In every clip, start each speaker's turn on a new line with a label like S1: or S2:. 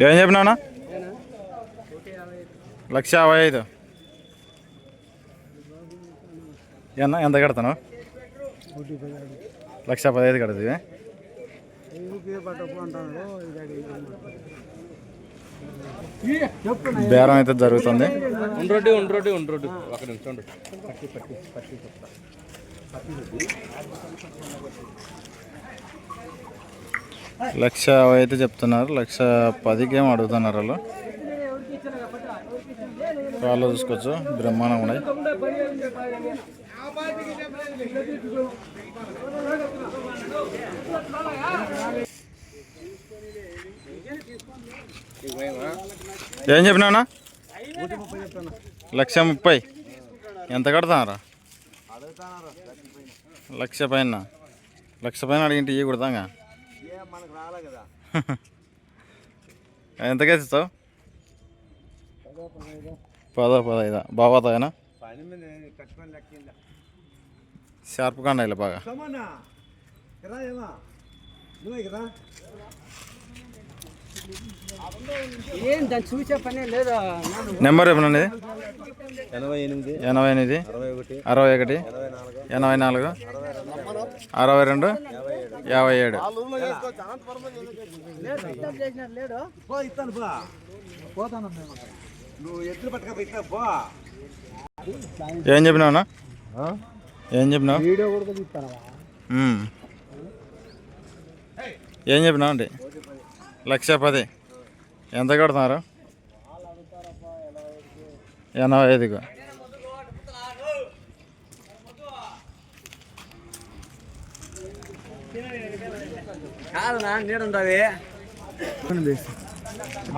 S1: ఏం చెప్పినా లక్ష యాభై ఐదు. ఎన్న ఎంత కడతాను? లక్ష పదహైదు కడుతుంది. బేరం అయితే జరుగుతుంది.
S2: ఉండ్రోడ్డి ఉండ్రోడ్డి ఉండ్రోడ్డి. ఒక నిమిషం ఉండు.
S1: లక్ష అయితే చెప్తున్నారు. లక్ష పదికి ఏం అడుగుతున్నారు వాళ్ళు వాళ్ళు చూసుకోవచ్చు. బ్రహ్మాండం ఉన్నాయి. ఏం చెప్పినా లక్ష ముప్పై. ఎంత కడతారా లక్ష పైన. లక్ష పైన అడిగింటే ఇవి కుడతాంగా. ఎంతకేసి ఇస్తావు పదో పదైదా బాగుతాయనా షార్ప్ కాండ ఇలా బాగా
S3: ఏం దాన్ని చూసే పనే లేదా?
S1: నెంబర్ చెప్పనండి
S2: ఎనభై ఎనిమిది
S1: ఎనభై ఎనిమిది
S2: అరవై ఒకటి
S1: అరవై ఒకటి ఎనభై నాలుగు అరవై రెండు యాభై ఏడు. ఏం చెప్పినావునా ఏం చెప్పినావు? మ్మ్. ఏం చెప్పినావు అండి లక్ష పది ఎంత కడుతున్నారు? ఎనభై ఐదుకు.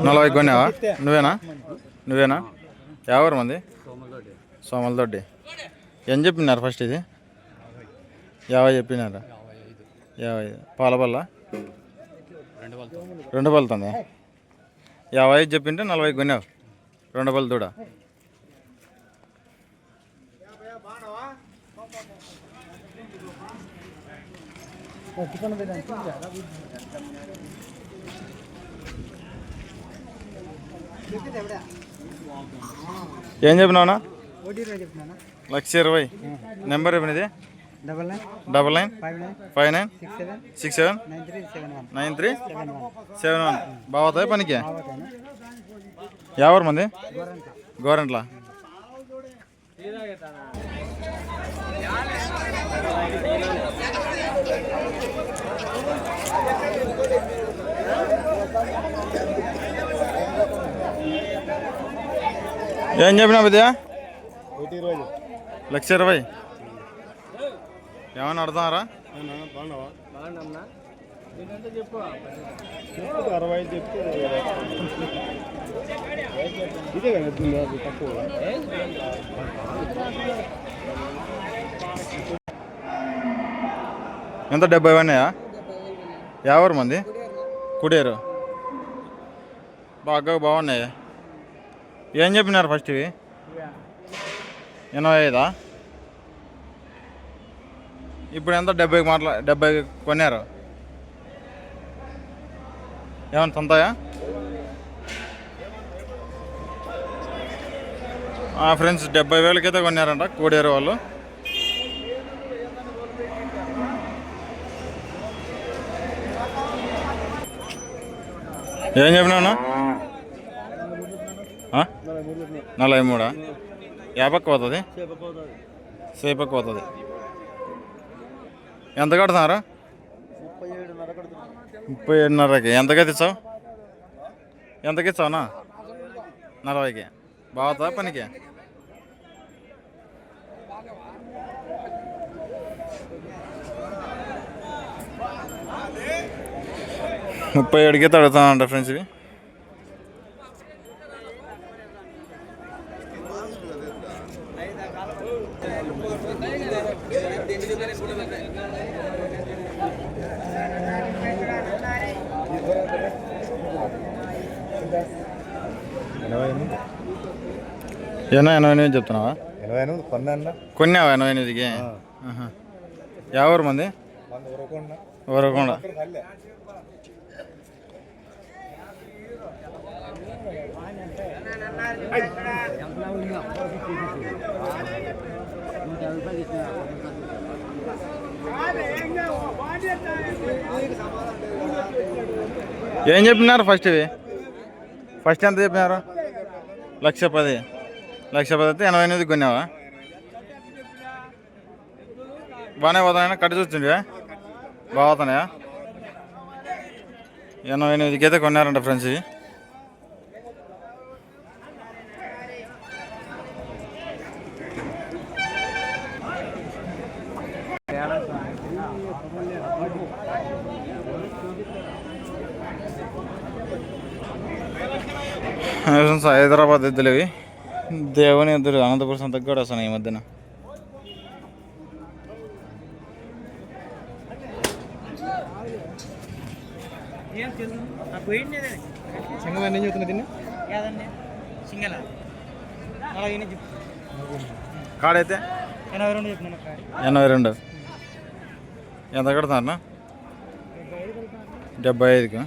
S1: నలభై కొన్నావా? నువ్వేనా? నువ్వేనా? ఎవరు మంది? సోమలదొడ్డి ఏం చెప్పినారు ఫస్ట్ ఇది? యాభై చెప్పినారా? యాభై. పాల బల్ల రెండు పలుతుంది యాభై చెప్పింటే నలభై కొన్నావు. రెండు పళ్ళు దూడ ఏం చెప్పినావునా లక్ష ఇరవై. నెంబర్ చెప్పినది? Double nine.
S3: Double nine. Five nine.
S1: Six seven.
S3: Nine three
S1: seven one. బాగుతాయి పనికి? ఎవరు మంది? గోరంట్ల. ఏం చెప్పినా విద్యా? లక్ష ఇరవై.
S3: చెప్పు.
S2: చెప్పు అరవై చెప్పు. ఇదే కదా తక్కువ.
S1: ఎంత? డెబ్బై ఉన్నాయా ఎవరు మంది? కుడేరు బాగా బాగున్నాయి. ఏం చెప్పినారు ఫస్ట్ ఇవి? ఎనభై ఐదా? ఇప్పుడు ఎంత? డెబ్బైకి మాట్లా డెబ్బై కొన్నారు. ఏమన్నా సొంతయా ఫ్రెండ్స్ డెబ్బై వేలకైతే కొన్నారంట కోడేరు వాళ్ళు. ఏం చెప్పినావు నలభై మూడా యాభైకి పోతుంది? సేపకి పోతుంది. ఎంత కడుతున్నారా?
S2: ముప్పై
S1: ఏడున్నరకి. ఎంతకైతే ఇచ్చావు? ఎంతకి ఇచ్చావునా నలభైకి. బాగుతుందా పనికి? ముప్పై ఏడుకి తడుతానంట ఫ్రెండ్స్ ఇవి.
S2: ఎనభై
S1: ఎనభై ఎనిమిది చెప్తున్నావా?
S2: ఎనభై ఎనిమిది కొన్నా
S1: కొన్నావా ఎనభై ఎనిమిదికి. ఎవరు మంది?
S2: ఊరకుండా.
S1: ఏం చెప్పినారు ఫస్ట్ ఫస్ట్ ఎంత చెప్పినారు? లక్ష పది. లక్ష పది అయితే ఎనభై ఎనిమిది కొన్నావా? బాగానే పోతున్నాయా? కట్టు చూస్తుండే బాగుతున్నాయా ఎనభై ఎనిమిదికి అయితే కొన్నారంట ఫ్రెండ్స్ ఇవి ఫ్రెండ్స్ హైదరాబాద్ ఎద్దులు ఇవి దేవుని ఎద్దులు అనంతపురం సంతకు కూడా వస్తున్నాయి ఈ మధ్యన
S3: సంగం ఎన్ని చెప్తున్నా తిన్నా ఏదండి సింగల్ అలాగే చెప్పు
S1: కాడైతే
S3: ఎనభై రెండు చెప్తున్నాను కాడి
S1: ఎనభై రెండు ఎంత కడతారన్నా డెబ్బై ఐదుకు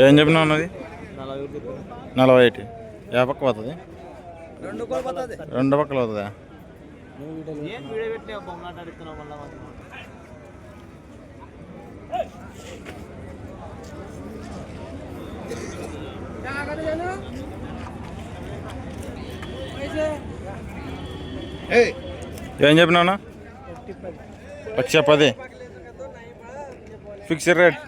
S1: ఏం చెప్పినావు అన్నది నలభై ఒకటి ఏ పక్క పోతుంది?
S3: రెండు కూడా పోతుంది.
S1: రెండు పక్కలు అవుతుందా
S3: ఏం
S1: చెప్పినావునా లక్ష పది. ఫిక్స్డ్ రేట్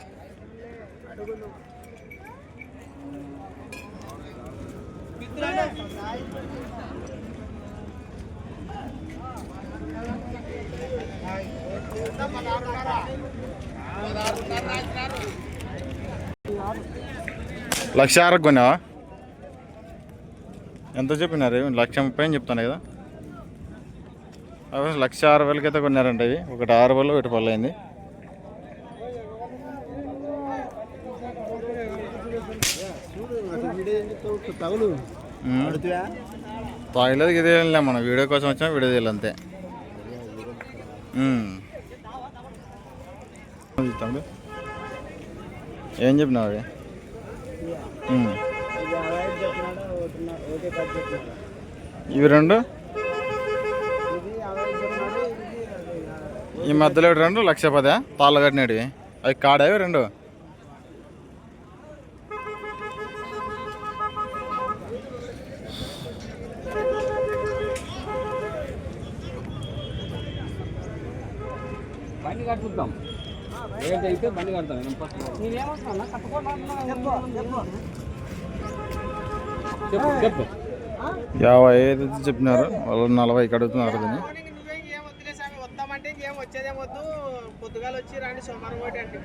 S1: లక్ష ఆరుకు కొన్నావా ఎంత చెప్పినారు? లక్ష ముప్పై అని చెప్తాను కదా. లక్ష ఆరు వేలకి అయితే కొన్నారండి ఇవి. ఒకటి ఆరు వేలు ఒకటి పళ్ళు అయింది. తాగలేదు ఇది వెళ్ళా మనం. వీడియో కోసం వచ్చాం వీడియో తీయాలి అంతే. తమ్ముడు ఏం చెప్పినావు. ఇవి రెండు? ఈ మధ్యలో రెండు? లక్ష పదా? తాళ్ళ కట్టినవి. అవి కాడేవి రెండు?
S3: కట్టుకుంటాం ఏంటైతే బండి కడతాం నేనేమొస్తున్నా చెప్పు చెప్పు.
S1: యాభై ఐదు చెప్పినారు వాళ్ళు నలభై కడుగుతున్నారు దీన్ని.
S3: వస్తామంటే ఇంకేం వచ్చేదేమొద్దు పొద్దుగాలు వచ్చి రండి సోమవారం ఒకటి అంటే